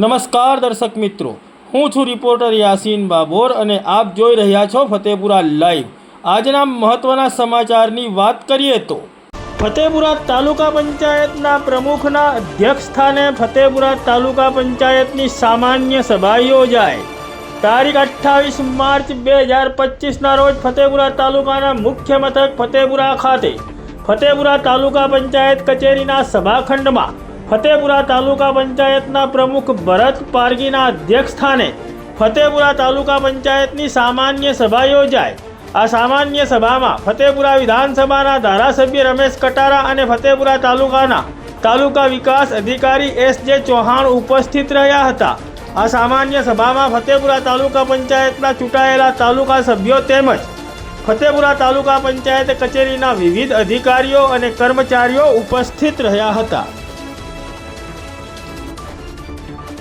નમસ્કાર દર્શક મિત્રો. હું છું રિપોર્ટર યાસીન બાબોર અને આપ જોઈ રહ્યા છો ફતેપુરા લાઈવ. આજના મહત્વના સમાચારની વાત કરીએ તો, ફતેપુરા તાલુકા પંચાયતના પ્રમુખના અધ્યક્ષ સ્થાને ફતેપુરા તાલુકા પંચાયતની સામાન્ય સભા યોજાય. તારીખ અઠ્ઠાવીસ માર્ચ બે હજાર પચીસના રોજ ફતેપુરા તાલુકાના મુખ્ય મથક ફતેપુરા ખાતે, ફતેપુરા તાલુકા પંચાયત કચેરીના સભાખંડમાં ફતેપુરા તાલુકા પંચાયતના પ્રમુખ ભરત પારગીના અધ્યક્ષ સ્થાને ફતેપુરા તાલુકા પંચાયતની સામાન્ય સભા યોજાય. આ સામાન્ય સભામાં ફતેપુરા વિધાનસભાના ધારાસભ્ય રમેશ કટારા અને ફતેપુરા તાલુકાના તાલુકા વિકાસ અધિકારી એસ જે ચૌહાણ ઉપસ્થિત રહ્યા હતા. આ સામાન્ય સભામાં ફતેપુરા તાલુકા પંચાયતના ચૂંટાયેલા તાલુકા સભ્યો તેમજ ફતેપુરા તાલુકા પંચાયત કચેરીના વિવિધ અધિકારીઓ અને કર્મચારીઓ ઉપસ્થિત રહ્યા હતા. Thank you.